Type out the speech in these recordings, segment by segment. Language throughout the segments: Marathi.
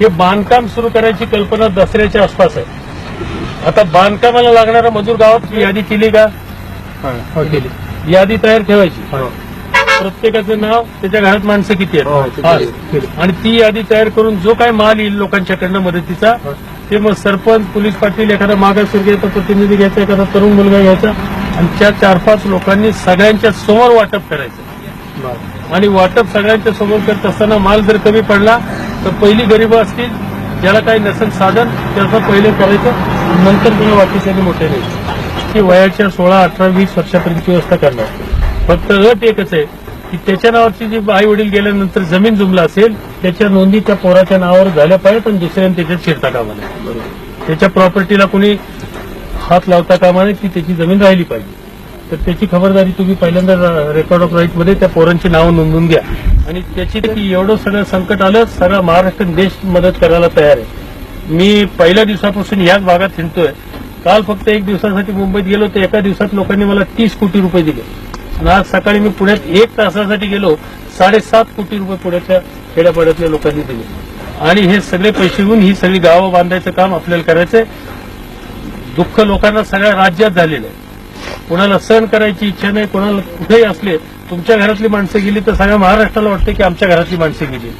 हे बांधकाम सुरू करायची कल्पना दसऱ्याच्या आसपास आहे आता बांधकामाला लागणारा मजूर गावात यादी केली का हो, केली. यादी तयार ठेवायची हो. प्रत्येकाचं नाव त्याच्या घरात माणसं किती आहेत हा. आणि ती यादी तयार करून जो काय माल येईल लोकांच्याकडनं मदतीचा. ते मग सरपंच पोलीस पाटील एखादा मागासवर्गीयचा प्रतिनिधी घ्यायचा एखादा तरुण मुलगा घ्यायचा आणि त्या चार पाच लोकांनी सगळ्यांच्या समोर वाटप करायचं. आणि वाटप सगळ्यांच्या समोर करत असताना माल जर कमी पडला तर पहिली गरीब असतील ज्याला काही नसेल साधन त्याचं पहिले करायचं नंतर तुम्ही बाकीच्यानी मोठे नाही की वयाच्या सोळा अठरा वीस वर्षापर्यंतची व्यवस्था करणार. फक्त अट एकच आहे की त्याच्या नावाची जी आई वडील गेल्यानंतर जमीन जुमला असेल त्याच्या नोंदी त्या पोराच्या नावावर झाल्या पाहिजे पण दुसऱ्याने त्याच्यात शिरता कामा नये. त्याच्या प्रॉपर्टीला कोणी हात लावता कामा नये ती त्याची जमीन राहिली पाहिजे. तर त्याची खबरदारी तुम्ही पहिल्यांदा रेकॉर्ड ऑफ राईटमध्ये त्या पोरांची नावं नोंदवून घ्या. आणि त्याची की एवढं सगळं संकट आलं सगळा महाराष्ट्र देश मदत करायला तयार आहे. मी पहिल्या दिवसापासून याच भागात हिंडतोय काल फक्त एक दिवसासाठी मुंबईत गेलो तर एका दिवसात लोकांनी मला तीस कोटी रुपये दिले. आणि आज सकाळी मी पुण्यात एक तासासाठी गेलो साडेसात कोटी रुपये पुण्याच्या खेड्यापाड्यातल्या लोकांनी दिले. आणि हे सगळे पैसे घेऊन ही सगळी गावं बांधायचं काम आपल्याला करायचंय. दुःख लोकांना सगळ्या राज्यात झालेलं आहे. कोणाला सहन करायची इच्छा नाही कोणाला कुठेही असले तुमच्या घरातली माणसं गेली तर सगळ्या महाराष्ट्राला वाटतं की आमच्या घरातली माणसं गेली.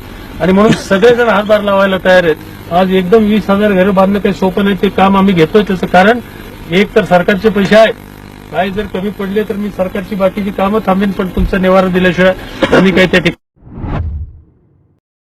आणि म्हणून सगळेजण हातभार लावायला तयार आहेत. आज एकदम वीस हजार घरं बांधणं काही सोपं नाही ते काम आम्ही घेतोय त्याचं कारण एक तर सरकारचे पैसे आहेत काही जर कमी पडले तर मी सरकारची बाकीची कामं थांबेन पण तुमचा निवारा दिल्याशिवाय आम्ही काही त्या ठिकाणी